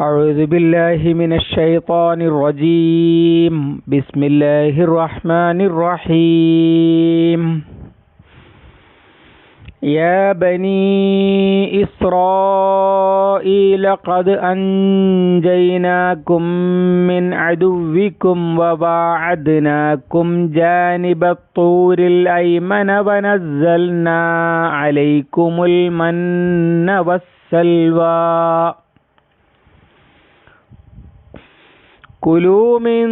أعوذ بالله من الشيطان الرجيم. بسم الله الرحمن الرحيم. يا بني إسرائيل قد أنجيناكم من عدوكم وواعدناكم جانب الطور الأيمن ونزلنا عليكم المن والسلوى. كلوا من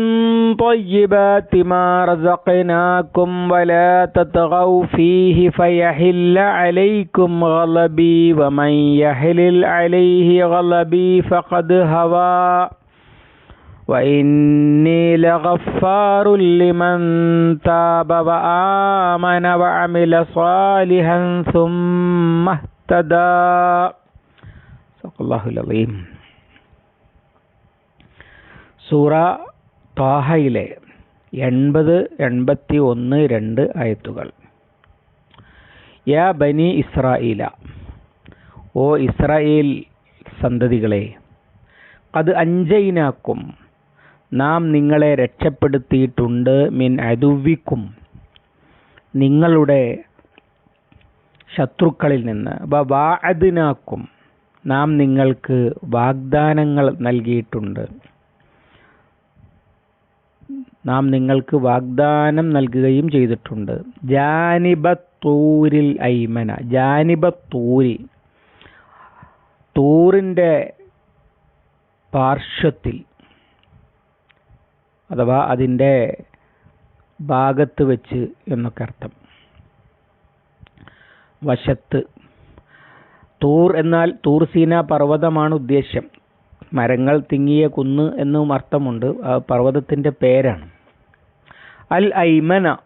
طيبات ما رزقناكم ولا تطغوا فيه فيحل عليكم غضبي ومن يحلل عليه غضبي فقد هوى. وإني لغفار لمن تاب وآمن وعمل صالحا ثم اهتدى. صدق الله العظيم. സൂറ താഹയിലെ എൺപത് എൺപത്തി ഒന്ന് രണ്ട് ആയത്തുകൾ. യാ ബനി ഇസ്രായേല ഓ ഇസ്രായേൽ സന്തതികളെ അത് അഞ്ചൈനാക്കും നാം നിങ്ങളെ രക്ഷപ്പെടുത്തിയിട്ടുണ്ട് മിൻ അതുവിക്കും നിങ്ങളുടെ ശത്രുക്കളിൽ നിന്ന്. വാഅദിനാക്കും നാം നിങ്ങൾക്ക് വാഗ്ദാനങ്ങൾ നൽകിയിട്ടുണ്ട്. നാം നിങ്ങൾക്ക് വാഗ്ദാനം നൽകുകയും ചെയ്തിട്ടുണ്ട്. ജാനിബത്തൂരിൽ ഐമന ജാനിബത്തൂരി. തൂറിന്റെ പാർശ്വത്തിൽ അഥവാ അതിന്റെ ഭാഗത്ത് വെച്ച് എന്നൊക്കെ അർത്ഥം. വശത്ത്. തൂർ എന്നാൽ തൂർ സീന പർവതമാണ് ഉദ്ദേശ്യം. മരങ്ങൾ തിങ്ങിയ കുന്ന് എന്നും അർത്ഥമുണ്ട്. പർവതത്തിന്റെ പേരാണ്. അൽ ഐമന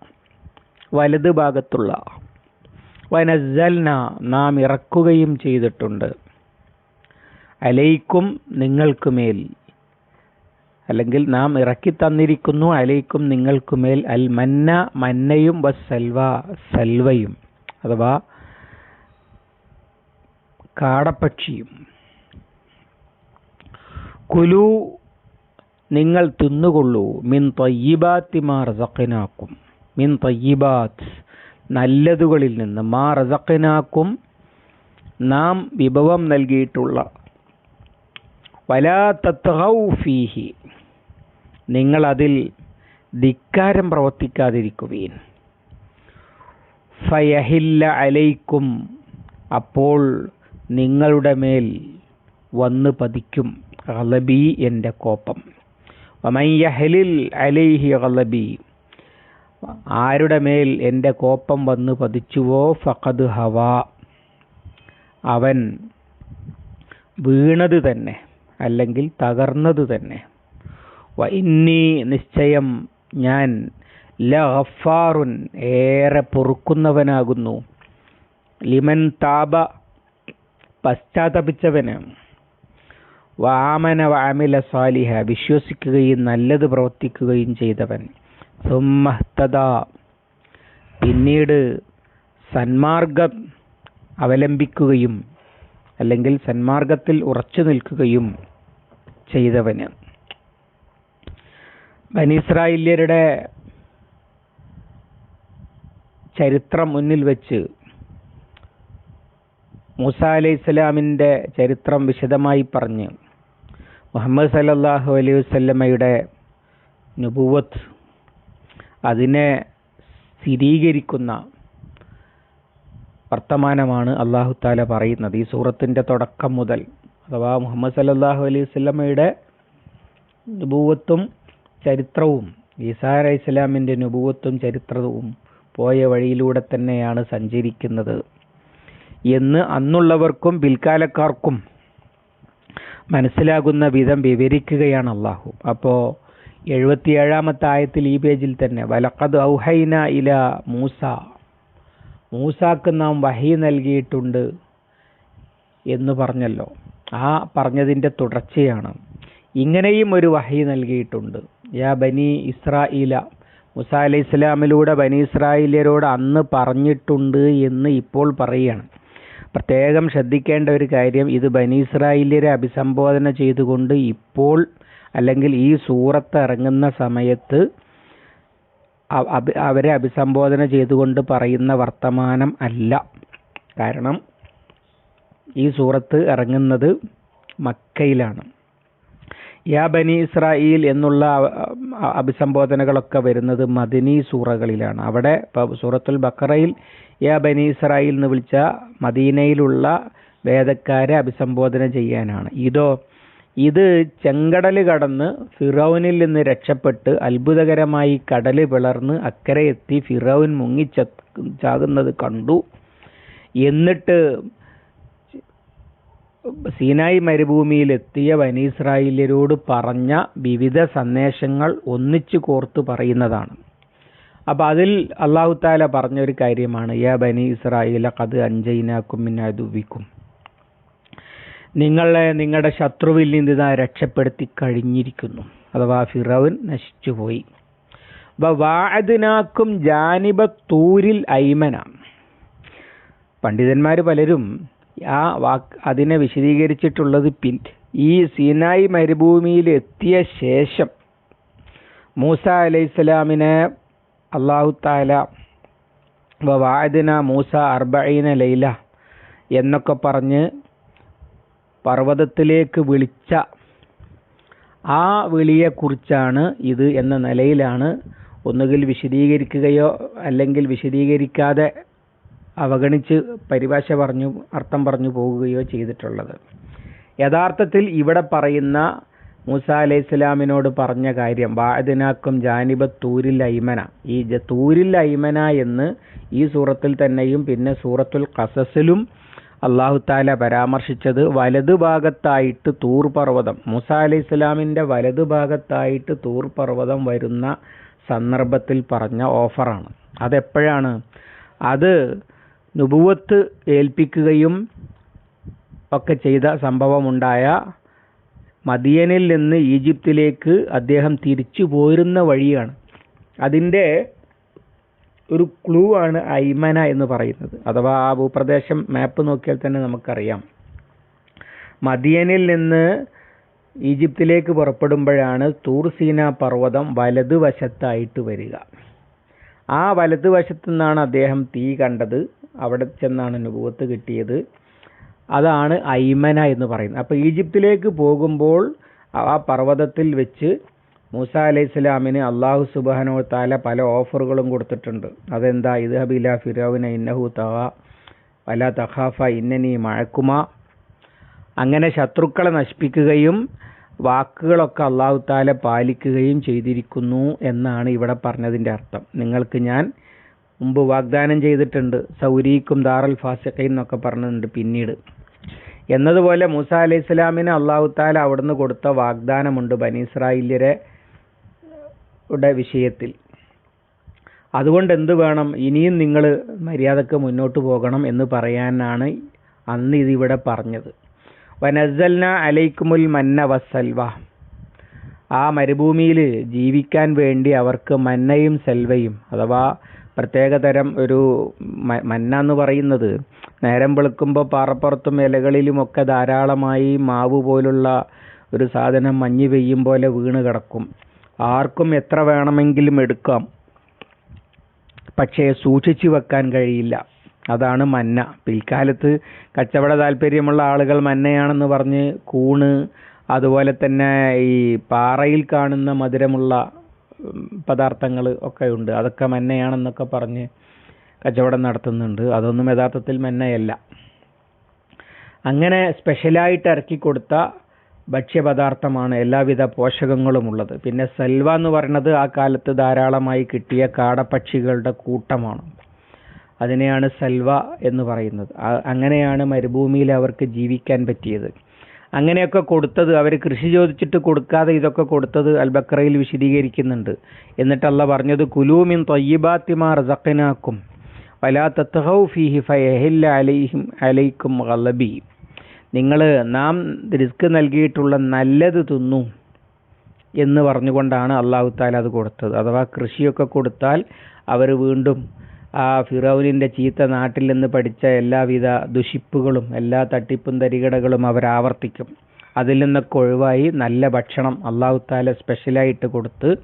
വലത് ഭാഗത്തുള്ള. വനസൽന നാം ഇറക്കുകയും ചെയ്തിട്ടുണ്ട്. അലൈക്കും നിങ്ങൾക്കുമേൽ. അല്ലെങ്കിൽ നാം ഇറക്കി തന്നിരിക്കുന്നു അലൈക്കും നിങ്ങൾക്കുമേൽ. അൽ മന്ന മന്നയും വസൽവ സൽവയും അഥവാ കാടപ്പക്ഷിയും. കുലു നിങ്ങൾ തിന്നുകൊള്ളൂ. മിൻ തയ്യിബാത്തി മാ റസഖിനാക്കും. മിൻ തയ്യിബാത്ത് നല്ലതുകളിൽ നിന്ന്. മാ റസഖിനാക്കും നാം വിഭവം നൽകിയിട്ടുള്ള. വലാ നിങ്ങൾ അതിൽ ധിക്കാരം പ്രവർത്തിക്കാതിരിക്കുകയും ഫയഹില്ല അലൈക്കും അപ്പോൾ നിങ്ങളുടെ മേൽ വന്ന് പതിക്കും. ഗലബി എന്റെ കോപ്പം വമയ്യഹലിൽ അലൈഹി ഗലബി. ആരുടെ മേൽ എന്റെ കോപ്പം വന്ന് പതിച്ചുവോ? ഫഖദ് ഹവ. അവൻ വീണത് തന്നെ അല്ലെങ്കിൽ തകർന്നത് തന്നെ. വ നിശ്ചയം ഞാൻ ലഹഫാറുൻ ഏറെ പൊറുക്കുന്നവനാകുന്നു. ലിമൻ താപ പശ്ചാത്തപിച്ചവന് വാമന വാമില സാലിഹ വിശ്വസിക്കുകയും നല്ലത് പ്രവർത്തിക്കുകയും ചെയ്തവൻ. സുമ്മഹ്തദ പിന്നീട് സന്മാർഗം അവലംബിക്കുകയും അല്ലെങ്കിൽ സന്മാർഗത്തിൽ ഉറച്ചു നിൽക്കുകയും ചെയ്തവന്. ബനിസ്രായേല്യരുടെ ചരിത്രം മുന്നിൽ വെച്ച് മൂസ അലൈഹി ഇസ്ലാമിന്റെ ചരിത്രം വിശദമായി പറഞ്ഞ് മുഹമ്മദ് സല്ലല്ലാഹു അലൈഹി വസല്ലമയുടെ നുബുവത്ത് അതിനെ സ്ഥിരീകരിക്കുന്ന വർത്തമാനമാണ് അള്ളാഹു താല പറയുന്നത്. ഈ സൂറത്തിന്റെ തുടക്കം മുതൽ അഥവാ മുഹമ്മദ് സല്ലല്ലാഹു അലൈഹി വസല്ലമയുടെ നുബുവത്തും ചരിത്രവും ഈസാ അലൈഹി ഇസ്ലാമിന്റെ നുബുവത്തും ചരിത്രവും പോയ വഴിയിലൂടെ തന്നെയാണ് സഞ്ചരിക്കുന്നത് എന്ന് അന്നുള്ളവർക്കും പിൽക്കാലക്കാർക്കും മനസ്സിലാകുന്ന വിധം വിവരിക്കുകയാണ് അള്ളാഹു. അപ്പോൾ എഴുപത്തിയേഴാമത്തെ ആയത്തിൽ ഈ പേജിൽ തന്നെ വലക്കത് ഔഹൈന ഇല മൂസ. മൂസാക്ക് നാം വഹി നൽകിയിട്ടുണ്ട് എന്ന് പറഞ്ഞല്ലോ. ആ പറഞ്ഞതിന്റെ തുടർച്ചയാണ്. ഇങ്ങനെയും ഒരു വഹി നൽകിയിട്ടുണ്ട്. യാ ബനി ഇസ്രായില മുസ അലൈഹി ഇസ്ലാമിലൂടെ ബനി ഇസ്രായേലിയരോട് അന്ന് പറഞ്ഞിട്ടുണ്ട് എന്ന് ഇപ്പോൾ പറയുകയാണ്. പ്രത്യേകം ശ്രദ്ധിക്കേണ്ട ഒരു കാര്യം ഇത് ബനീസ്രായില്യരെ അഭിസംബോധന ചെയ്തുകൊണ്ട് ഇപ്പോൾ അല്ലെങ്കിൽ ഈ സൂറത്ത് ഇറങ്ങുന്ന സമയത്ത് അവരെ അഭിസംബോധന ചെയ്തുകൊണ്ട് പറയുന്ന വർത്തമാനം അല്ല. കാരണം ഈ സൂറത്ത് ഇറങ്ങുന്നത് മക്കയിലാണ്. യാ ബനി ഇസ്രായേൽ എന്നുള്ള അഭിസംബോധനകളൊക്കെ വരുന്നത് മദനി സൂറകളിലാണ്. അവിടെ സൂറത്തുൽ ബക്കറയിൽ യാ ബനി ഇസ്രായേൽ എന്ന് വിളിച്ച മദീനയിലുള്ള വേദക്കാരെ അഭിസംബോധന ചെയ്യാനാണ്. ഇതോ ഇത് ചെങ്കടൽ കടന്ന് ഫിറൌനിൽ നിന്ന് രക്ഷപ്പെട്ട് അത്ഭുതകരമായി കടൽ പിളർന്ന് അക്കരെ എത്തി ഫിറൌൻ മുങ്ങി ചാകുന്നത് കണ്ടു. എന്നിട്ട് സീനായി മരുഭൂമിയിലെത്തിയ വനീസ്രായേലിയരോട് പറഞ്ഞ വിവിധ സന്ദേശങ്ങൾ ഒന്നിച്ചു കോർത്ത് പറയുന്നതാണ്. അപ്പൊ അതിൽ അള്ളാഹു താല പറഞ്ഞ ഒരു കാര്യമാണ് യാ ബനി ഇസ്രായേല കത് അഞ്ചൈനാക്കും മിന്നാദുവിക്കും നിങ്ങളെ നിങ്ങളുടെ ശത്രുവിൽ നിന്ന് ഇതാ രക്ഷപ്പെടുത്തി കഴിഞ്ഞിരിക്കുന്നു. അഥവാ ഫിറവൻ നശിച്ചുപോയി. വാഅദിനാക്കും ജാനിബ തൂരിൽ ഐമന. പണ്ഡിതന്മാർ പലരും ആ വാക്ക് അതിനെ വിശദീകരിച്ചിട്ടുള്ളത് പിൻ ഈ സീനായി മരുഭൂമിയിൽ എത്തിയ ശേഷം മൂസ അലൈഹിസ്സലാമിനെ അള്ളാഹു താല വാദിന മൂസ അർബൈന ലൈല എന്നൊക്കെ പറഞ്ഞ് പർവതത്തിലേക്ക് വിളിച്ച ആ വിളിയെക്കുറിച്ചാണ് ഇത് എന്ന നിലയിലാണ് ഒന്നുകിൽ വിശദീകരിക്കുകയോ അല്ലെങ്കിൽ വിശദീകരിക്കാതെ അവഗണിച്ച് പരിഭാഷ പറഞ്ഞു അർത്ഥം പറഞ്ഞു പോവുകയോ ചെയ്തിട്ടുള്ളത്. യഥാർത്ഥത്തിൽ ഇവിടെ പറയുന്ന മൂസ അലൈഹി ഇസ്ലാമിനോട് പറഞ്ഞ കാര്യം ബാദിനാക്കും ജാനിബ തൂരിൽ ഐമന ഈ തൂരിൽ ഐമന എന്ന് ഈ സൂറത്തിൽ തന്നെയും പിന്നെ സൂറത്തുൽ ഖസസിലും അള്ളാഹു താല പരാമർശിച്ചത് വലതു ഭാഗത്തായിട്ട് തൂർ പർവതം. മൂസ അലൈഹി ഇസ്ലാമിന്റെ വലതു ഭാഗത്തായിട്ട് തൂർ പർവതം വരുന്ന സന്ദർഭത്തിൽ പറഞ്ഞ ഓഫറാണ്. അതെപ്പോഴാണ്? അത് നുപുവത്ത് ഏൽപ്പിക്കുകയും ഒക്കെ ചെയ്ത സംഭവമുണ്ടായ മദിയനിൽ നിന്ന് ഈജിപ്തിലേക്ക് അദ്ദേഹം തിരിച്ചു പോരുന്ന വഴിയാണ്. അതിന്റെ ഒരു ക്ലൂ ആണ് ഐമന എന്ന് പറയുന്നത്. അഥവാ ആ ഭൂപ്രദേശം മാപ്പ് നോക്കിയാൽ തന്നെ നമുക്കറിയാം. മദിയനിൽ നിന്ന് ഈജിപ്തിലേക്ക് പുറപ്പെടുമ്പോഴാണ് തൂർസീന പർവതം വലതുവശത്തായിട്ട് വരിക. ആ വലതുവശത്തു നിന്നാണ് അദ്ദേഹം തീ കണ്ടത്. അവിടെ ചെന്നാണ് അനുഭവത്ത് കിട്ടിയത്. അതാണ് ഐമന എന്ന് പറയുന്നത്. അപ്പോൾ ഈജിപ്തിലേക്ക് പോകുമ്പോൾ ആ പർവതത്തിൽ വെച്ച് മൂസ അലൈഹി സ്വലാമിന് അള്ളാഹു സുബാനോ താല പല ഓഫറുകളും കൊടുത്തിട്ടുണ്ട്. അതെന്താ? ഇത് ഹബില ഫിറോവിന ഇന്നഹു തവ വല തഹാഫ ഇന്നനി മഴക്കുമ. അങ്ങനെ ശത്രുക്കളെ നശിപ്പിക്കുകയും വാക്കുകളൊക്കെ അള്ളാഹു താല പാലിക്കുകയും ചെയ്തിരിക്കുന്നു എന്നാണ് ഇവിടെ പറഞ്ഞതിന്റെ അർത്ഥം. നിങ്ങൾക്ക് ഞാൻ മുമ്പ് വാഗ്ദാനം ചെയ്തിട്ടുണ്ട്. സൗരീക്കും ദാറൽ ഫാസിഖൈൻ എന്നൊക്കെ പറഞ്ഞിട്ടുണ്ട് പിന്നീട്. എന്നതുപോലെ മൂസ അലൈഹി ഇസ്ലാമിന് അള്ളാഹു താല അവിടുന്ന് കൊടുത്ത വാഗ്ദാനമുണ്ട് ബനീസ്രായില്യരെ വിഷയത്തിൽ. അതുകൊണ്ട് എന്ത് വേണം? ഇനിയും നിങ്ങൾ മര്യാദയ്ക്ക് മുന്നോട്ട് പോകണം എന്ന് പറയാനാണ് അന്ന് ഇതിവിടെ പറഞ്ഞത്. വനസൽന അലൈക്കുമുൽ മന്ന വസൽവ. ആ മരുഭൂമിയിൽ ജീവിക്കാൻ വേണ്ടി അവർക്ക് മന്നയും സെൽവയും അഥവാ പ്രത്യേകതരം ഒരു മന്ന എന്ന് പറയുന്നത് നേരം വെളുക്കുമ്പോൾ പാറപ്പുറത്തും ഇലകളിലുമൊക്കെ ധാരാളമായി മാവ് പോലുള്ള ഒരു സാധനം മഞ്ഞ് പെയ്യും പോലെ വീണ് കിടക്കും. ആർക്കും എത്ര വേണമെങ്കിലും എടുക്കാം. പക്ഷേ സൂക്ഷിച്ചു വെക്കാൻ കഴിയില്ല. അതാണ് മന്ന. പിൽക്കാലത്ത് കച്ചവട താല്പര്യമുള്ള ആളുകൾ മന്നയാണെന്ന് പറഞ്ഞ് കൂണ് അതുപോലെ തന്നെ ഈ പാറയിൽ കാണുന്ന മധുരമുള്ള പദാർത്ഥങ്ങൾ ഒക്കെ ഉണ്ട്. അതൊക്കെ മന്നയാണെന്നൊക്കെ പറഞ്ഞ് കച്ചവടം നടത്തുന്നുണ്ട്. അതൊന്നും യഥാർത്ഥത്തിൽ മന്നയല്ല. അങ്ങനെ സ്പെഷ്യലായിട്ട് ഇറക്കി കൊടുത്ത ഭക്ഷ്യപദാർത്ഥമാണ് എല്ലാവിധ പോഷകങ്ങളും ഉള്ളത് പിന്നെ സെൽവ എന്ന് പറയുന്നത് ആ കാലത്ത് ധാരാളമായി കിട്ടിയ കാടപ്പക്ഷികളുടെ കൂട്ടമാണ്. അതിനെയാണ് സെൽവ എന്ന് പറയുന്നത്. അങ്ങനെയാണ് മരുഭൂമിയിൽ അവർക്ക് ജീവിക്കാൻ പറ്റിയത്. അങ്ങനെയൊക്കെ കൊടുത്തത് അവർ കൃഷി ചോദിച്ചിട്ട് കൊടുക്കാതെ ഇതൊക്കെ കൊടുത്തത് അൽബക്രയിൽ വിശദീകരിക്കുന്നുണ്ട്. എന്നിട്ടല്ല പറഞ്ഞത് കുലൂമിൻ തൊയ്യബാത്തിമാർ സക്കനാക്കും വലാ അലൈഹിം അലൈക്കും ഗലബി. നിങ്ങൾ നാം റിസ്ക് നൽകിയിട്ടുള്ള നല്ലത് തിന്നു എന്ന് പറഞ്ഞുകൊണ്ടാണ് അള്ളാഹു താല അത് കൊടുത്തത്. അഥവാ കൃഷിയൊക്കെ കൊടുത്താൽ അവർ വീണ്ടും ആ ഫിറൌനിന്റെ ചീത്ത നാട്ടിൽ നിന്ന് പഠിച്ച എല്ലാവിധ ദുഷിപ്പുകളും എല്ലാ തട്ടിപ്പും തരികടകളും അവരാവർത്തിക്കും അതിൽ നിന്നൊക്കെ ഒഴിവായി നല്ല ഭക്ഷണം അള്ളാഹു താല സ്പെഷ്യലായിട്ട് കൊടുത്ത്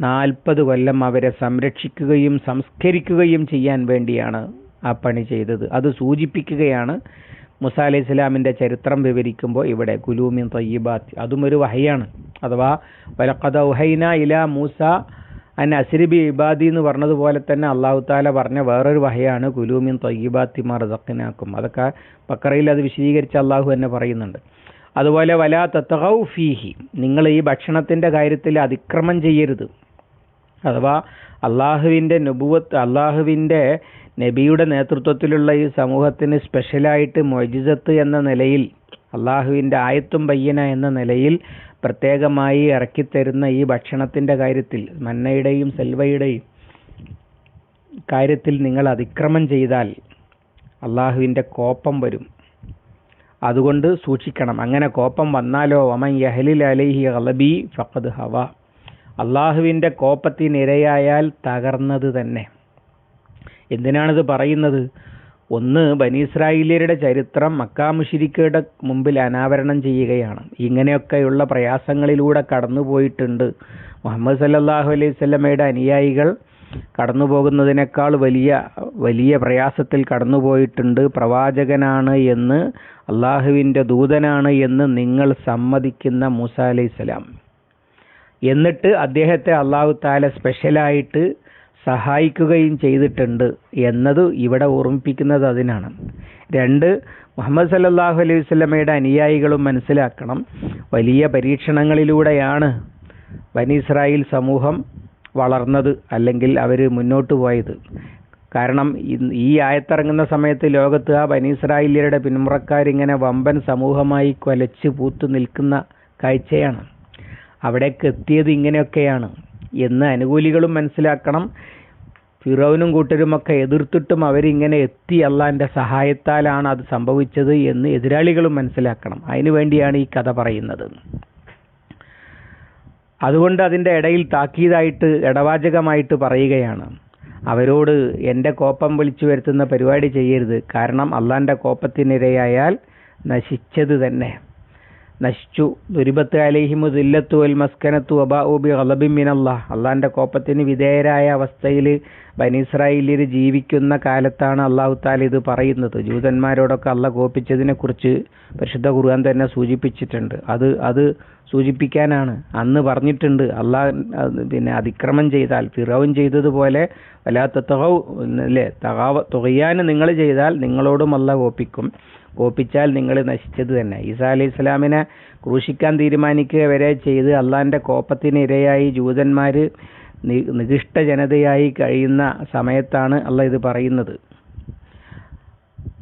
നാൽപ്പത് കൊല്ലം അവരെ സംരക്ഷിക്കുകയും സംസ്കരിക്കുകയും ചെയ്യാൻ വേണ്ടിയാണ് ആ പണി ചെയ്തത്. അത് സൂചിപ്പിക്കുകയാണ് മുസ അലൈഹി ഇസ്ലാമിന്റെ ചരിത്രം വിവരിക്കുമ്പോൾ ഇവിടെ കുലൂമിൻ തയ്യിബാത്ത്. അതും ഒരു വഹയാണ്. അഥവാ വലക്കഥ ഉഹൈന ഇല മൂസ അൻ അസ്രിബി ഇബാദി എന്ന് പറഞ്ഞതുപോലെ തന്നെ അള്ളാഹു താല പറഞ്ഞ വേറൊരു വഹയാണ് കുലൂമിൻ തയ്യിബാത്തി മറദക്കിനാക്കും അതൊക്കെ ബക്കറയിൽ അത് വിശദീകരിച്ച് അള്ളാഹു തന്നെ പറയുന്നുണ്ട്. അതുപോലെ വലാ തത്തഹൗ ഫീഹി നിങ്ങൾ ഈ ഭക്ഷണത്തിന്റെ കാര്യത്തിൽ അതിക്രമം ചെയ്യരുത്. അഥവാ അള്ളാഹുവിന്റെ നുബുവത്ത് അള്ളാഹുവിന്റെ നബിയുടെ നേതൃത്വത്തിലുള്ള ഈ സമൂഹത്തിന് സ്പെഷ്യലായിട്ട് മൊജിസത്ത് എന്ന നിലയിൽ അള്ളാഹുവിന്റെ ആയത്തും പയ്യന എന്ന നിലയിൽ പ്രത്യേകമായി ഇറക്കിത്തരുന്ന ഈ ഭക്ഷണത്തിന്റെ കാര്യത്തിൽ മന്നയുടെയും സെൽവയുടെയും കാര്യത്തിൽ നിങ്ങൾ അതിക്രമം ചെയ്താൽ അള്ളാഹുവിന്റെ കോപ്പം വരും. അതുകൊണ്ട് സൂക്ഷിക്കണം. അങ്ങനെ കോപ്പം വന്നാലോ? വമൻ യഹലിൽ അലൈഹി അലബി ഫഖദ് ഹവ. അള്ളാഹുവിന്റെ കോപ്പത്തിനിരയായാൽ തകർന്നത് തന്നെ. എന്തിനാണിത് പറയുന്നത്? ഒന്ന് ബനീസ്രായേലിയരുടെ ചരിത്രം മക്കാമുഷിരിക്കയുടെ മുമ്പിൽ അനാവരണം ചെയ്യുകയാണ്. ഇങ്ങനെയൊക്കെയുള്ള പ്രയാസങ്ങളിലൂടെ കടന്നുപോയിട്ടുണ്ട്. മുഹമ്മദ് സല്ലാഹു അലൈഹി സ്വലമയുടെ അനുയായികൾ കടന്നു പോകുന്നതിനേക്കാൾ വലിയ വലിയ പ്രയാസത്തിൽ കടന്നുപോയിട്ടുണ്ട്. പ്രവാചകനാണ് എന്ന് അള്ളാഹുവിന്റെ ദൂതനാണ് എന്ന് നിങ്ങൾ സമ്മതിക്കുന്ന മൂസ അലൈഹി സ്വലാം എന്നിട്ട് അദ്ദേഹത്തെ അള്ളാഹു താല സ്പെഷ്യലായിട്ട് സഹായിക്കുകയും ചെയ്തിട്ടുണ്ട് എന്നത് ഇവിടെ ഓർമ്മിപ്പിക്കുന്നത് അതിനാണ്. രണ്ട് മുഹമ്മദ് സല്ലാഹു അലൈഹി വസല്ലമയുടെ അനുയായികളും മനസ്സിലാക്കണം. വലിയ പരീക്ഷണങ്ങളിലൂടെയാണ് ബനി ഇസ്രായേൽ സമൂഹം വളർന്നത് അല്ലെങ്കിൽ അവർ മുന്നോട്ട് പോയത്. കാരണം ഈ ആയത്തിറങ്ങുന്ന സമയത്ത് ലോകത്ത് ആ ബനി ഇസ്രായേലിയരുടെ പിന്മുറക്കാരിങ്ങനെ വമ്പൻ സമൂഹമായി കൊലച്ച് പൂത്തു നിൽക്കുന്ന കാഴ്ചയാണ്. അവിടേക്ക് എത്തിയത് ഇങ്ങനെയൊക്കെയാണ്. എന്ന് അനുകൂലികളും മനസ്സിലാക്കണം. ഫിറോനും കൂട്ടരുമൊക്കെ എതിർത്തിട്ടും അവരിങ്ങനെ എത്തി അള്ളാന്റെ സഹായത്താലാണ് അത് സംഭവിച്ചത് എന്ന് എതിരാളികളും മനസ്സിലാക്കണം. അതിനുവേണ്ടിയാണ് ഈ കഥ പറയുന്നത്. അതുകൊണ്ട് അതിന്റെ ഇടയിൽ താക്കീതായിട്ട് ഇടവാചകമായിട്ട് പറയുകയാണ്. അവരോട് എന്റെ കോപ്പം വിളിച്ചു വരുത്തുന്ന പരിപാടി ചെയ്യരുത്. കാരണം അള്ളാന്റെ കോപ്പത്തിനിരയായാൽ നശിച്ചത് തന്നെ. നശിച്ചു. ദുരിബത്ത് അലഹിമു ദില്ലത്തു അൽ മസ്കനത്തു അബാഉബി കളബിൻ മിനല്ലാഹ് അള്ളാന്റെ കോപ്പത്തിന് വിധേയരായ അവസ്ഥയിൽ ബനിസ്രായേലിയർ ജീവിക്കുന്ന കാലത്താണ് അള്ളാഹു താല ഇത് പറയുന്നത്. ജൂതന്മാരോടൊക്കെ അള്ള കോപ്പിച്ചതിനെ കുറിച്ച് പരിശുദ്ധ ഖുർആൻ തന്നെ സൂചിപ്പിച്ചിട്ടുണ്ട്. അത് അത് സൂചിപ്പിക്കാനാണ്. അന്ന് പറഞ്ഞിട്ടുണ്ട് അള്ളാഹ് പിന്നെ അതിക്രമം ചെയ്താൽ ഫിറോൻ ചെയ്തതുപോലെ വല്ലാത്ത തുക അല്ലേ തുകയാൻ നിങ്ങൾ ചെയ്താൽ നിങ്ങളോടും അല്ല കോപ്പിക്കും കോപ്പിച്ചാൽ നിങ്ങൾ നശിച്ചത് തന്നെ. ഈസാ അലൈഹി ഇസ്ലാമിനെ ക്രൂശിക്കാൻ തീരുമാനിക്കുക വരെ ചെയ്ത് അള്ളാഹിന്റെ കോപ്പത്തിന് ഇരയായി ജൂതന്മാർ നികിഷ്ട ജനതയായി കഴിയുന്ന സമയത്താണ് അള്ള ഇത് പറയുന്നത്.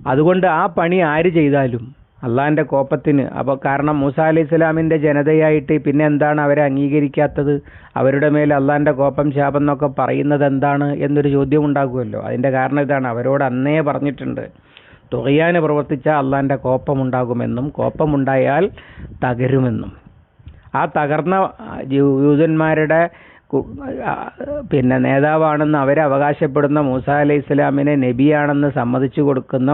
അതുകൊണ്ട് ആ പണി ആര് ചെയ്താലും അള്ളാഹിന്റെ കോപ്പത്തിന് അപ്പോൾ കാരണം മൂസ അലൈഹി ഇസ്ലാമിന്റെ ജനതയായിട്ട് പിന്നെ എന്താണ് അവരെ അംഗീകരിക്കാത്തത്? അവരുടെ മേൽ അള്ളാഹിന്റെ കോപ്പം ശാപം എന്നൊക്കെ പറയുന്നത് എന്താണ് എന്നൊരു ചോദ്യം ഉണ്ടാകുമല്ലോ. അതിന്റെ കാരണം ഇതാണ്. അവരോട് അന്നേ പറഞ്ഞിട്ടുണ്ട്. തുകയാന് പ്രവർത്തിച്ച അള്ളാന്റെ കോപ്പമുണ്ടാകുമെന്നും കോപ്പമുണ്ടായാൽ തകരുമെന്നും. ആ തകർന്ന യൂതന്മാരുടെ പിന്നെ നേതാവാണെന്ന് അവരെ അവകാശപ്പെടുന്ന മൂസ അലൈഹി ഇസ്ലാമിനെ നബിയാണെന്ന് സമ്മതിച്ചു കൊടുക്കുന്ന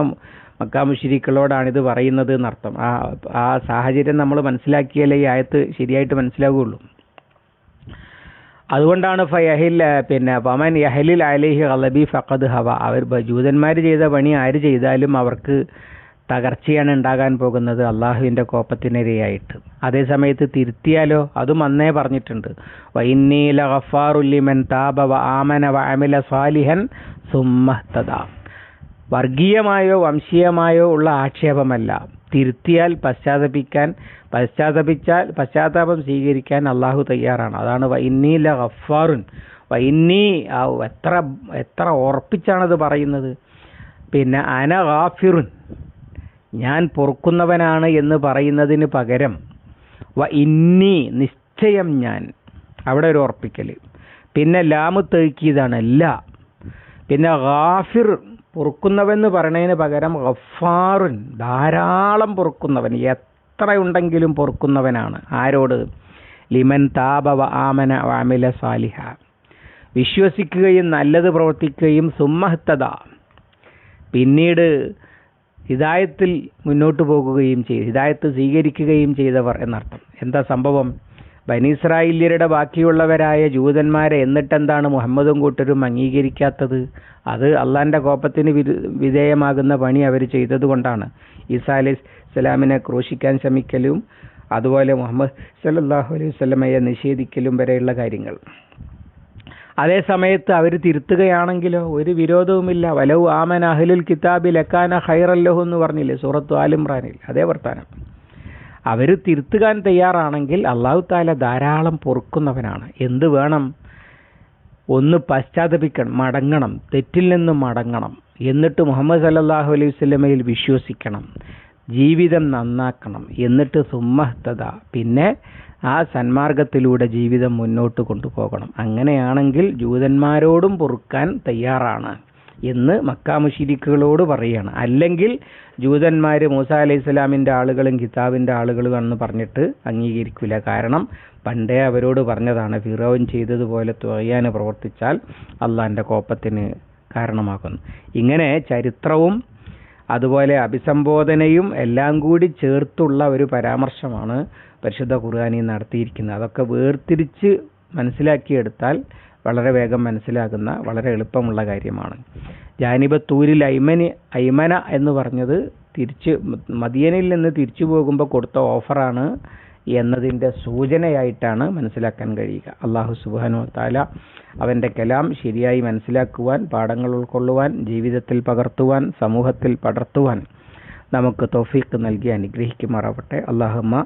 മക്കാമുഷിരിക്കളോടാണിത് പറയുന്നത് എന്നർത്ഥം. ആ ആ സാഹചര്യം നമ്മൾ മനസ്സിലാക്കിയാലേ ഈ ആയത്ത് ശരിയായിട്ട് മനസ്സിലാവുകയുള്ളൂ അതുകൊണ്ടാണ് ഫയഹിൽ പിന്നെ പമൻ യഹലിൽ അലിഹി അലബി ഫഖദ് ഹവ. അവർ ജൂതന്മാർ ചെയ്ത പണി ആര് ചെയ്താലും അവർക്ക് തകർച്ചയാണ് ഉണ്ടാകാൻ പോകുന്നത് അള്ളാഹുവിന്റെ കോപ്പത്തിനിരയായിട്ട് അതേസമയത്ത് തിരുത്തിയാലോ? അതും അന്നേ പറഞ്ഞിട്ടുണ്ട്. വൈന്നീല ഗഫാറുല്ലിമൻ താബ വ ആമന വ അമില സ്വാലിഹൻ സുമ്മഹ്തദ വർഗീയമായോ വംശീയമായോ ഉള്ള ആക്ഷേപമല്ല. തിരുത്തിയാൽ പശ്ചാത്തപിക്കാൻ പശ്ചാത്തപിച്ചാൽ പശ്ചാത്താപം സ്വീകരിക്കാൻ അള്ളാഹു തയ്യാറാണ്. അതാണ് വൈന്നീല ഗഫാറുൻ വൈന്നീ എത്ര എത്ര ഉറപ്പിച്ചാണത് പറയുന്നത്? പിന്നെ അന ഗാഫിറുൻ. ഞാൻ പൊറുക്കുന്നവനാണ് എന്ന് പറയുന്നതിന് പകരം വ ഇന്നി നിശ്ചയം ഞാൻ. അവിടെ ഒരു ഉറപ്പിക്കൽ പിന്നെ ലാമു തേക്കിയതാണ് ല. പിന്നെ ഗാഫിർ പൊറുക്കുന്നവെന്ന് പറയണതിന് പകരം ഗഫാറുൻ ധാരാളം പൊറുക്കുന്നവൻ എത്ര ഉണ്ടെങ്കിലും പൊറുക്കുന്നവനാണ്. ആരോട്? ലിമൻ താപവ ആമന വാമില സാലിഹ. വിശ്വസിക്കുകയും നല്ലത് പ്രവർത്തിക്കുകയും സുമ്മഹത്തത പിന്നീട് ഹിദായത്തിൽ മുന്നോട്ട് പോകുകയും ചെയ്തു. ഹിദായത്ത് സ്വീകരിക്കുകയും ചെയ്തവർ എന്നർത്ഥം. എന്താ സംഭവം? ബനീസ്രായില്യരുടെ ബാക്കിയുള്ളവരായ ജൂതന്മാരെ എന്നിട്ടെന്താണ് മുഹമ്മദും കൂട്ടരും അംഗീകരിക്കാത്തത്? അത് അള്ളാന്റെ കോപത്തിന് വിധേയമാകുന്ന പണി അവർ ചെയ്തതുകൊണ്ടാണ്. ഈസാ അലൈഹി സ്വലാമിനെ ക്രൂശിക്കാൻ ശ്രമിക്കലും അതുപോലെ മുഹമ്മദ് സല്ലാഹു അലൈഹി സ്വലമയെ നിഷേധിക്കലും വരെയുള്ള കാര്യങ്ങൾ. അതേ സമയത്ത് അവർ തിരുത്തുകയാണെങ്കിലോ ഒരു വിരോധവുമില്ല. വലവ് ആമൻ അഹ്ലുൽ കിതാബിൽ എക്കാന ഹൈറല്ലഹു എന്ന് പറഞ്ഞില്ലേ? സൂറത്തു ആലിമ്രാനിൽ അതേ വർത്താനം. അവർ തിരുത്തുകാൻ തയ്യാറാണെങ്കിൽ അള്ളാഹു താല ധാരാളം പൊറുക്കുന്നവനാണ്. എന്ത് വേണം? ഒന്ന് പശ്ചാത്തപിക്കണം മടങ്ങണം തെറ്റിൽ നിന്ന് മടങ്ങണം. എന്നിട്ട് മുഹമ്മദ് സല്ലാഹു അലൈഹി സ്വലമയിൽ വിശ്വസിക്കണം. ജീവിതം നന്നാക്കണം. എന്നിട്ട് സുമ്മഹത്തത പിന്നെ ആ സന്മാർഗത്തിലൂടെ ജീവിതം മുന്നോട്ട് കൊണ്ടുപോകണം. അങ്ങനെയാണെങ്കിൽ ജൂതന്മാരോടും പൊറുക്കാൻ തയ്യാറാണ്. എന്ന് മക്കാമുഷിരിക്കുകളോട് പറയുകയാണ് അല്ലെങ്കിൽ ജൂതന്മാർ മൂസ അലൈഹി സ്വലാമിന്റെ ആളുകളും കിതാബിന്റെ ആളുകളും എന്ന് പറഞ്ഞിട്ട് അംഗീകരിക്കില്ല. കാരണം പണ്ടേ അവരോട് പറഞ്ഞതാണ് ഫിറോൻ ചെയ്തതുപോലെ തുകയാൻ പ്രവർത്തിച്ചാൽ അള്ളാന്റെ കോപ്പത്തിന് കാരണമാക്കുന്നു ഇങ്ങനെ ചരിത്രവും അതുപോലെ അഭിസംബോധനയും എല്ലാം കൂടി ചേർത്തുള്ള ഒരു പരാമർശമാണ് പരിശുദ്ധ ഖുർആാനി നടത്തിയിരിക്കുന്നത്. അതൊക്കെ വേർതിരിച്ച് മനസ്സിലാക്കിയെടുത്താൽ വളരെ വേഗം മനസ്സിലാകുന്ന വളരെ എളുപ്പമുള്ള കാര്യമാണ്. ജാനിബത്തൂരിൽ ഐമന് ഐമന എന്ന് പറഞ്ഞത് തിരിച്ച് മദിയനിൽ നിന്ന് തിരിച്ചു പോകുമ്പോൾ കൊടുത്ത ഓഫറാണ് എന്നതിന്റെ സൂചനയായിട്ടാണ് മനസ്സിലാക്കാൻ കഴിയുക. അള്ളാഹു സുബാനു താല അവന്റെ കലാം ശരിയായി മനസ്സിലാക്കുവാൻ പാഠങ്ങൾ ഉൾക്കൊള്ളുവാൻ ജീവിതത്തിൽ പകർത്തുവാൻ സമൂഹത്തിൽ പടർത്തുവാൻ നമുക്ക് തോഫീക്ക് നൽകി അനുഗ്രഹിക്കുമാറാവട്ടെ. അള്ളാഹമ്മ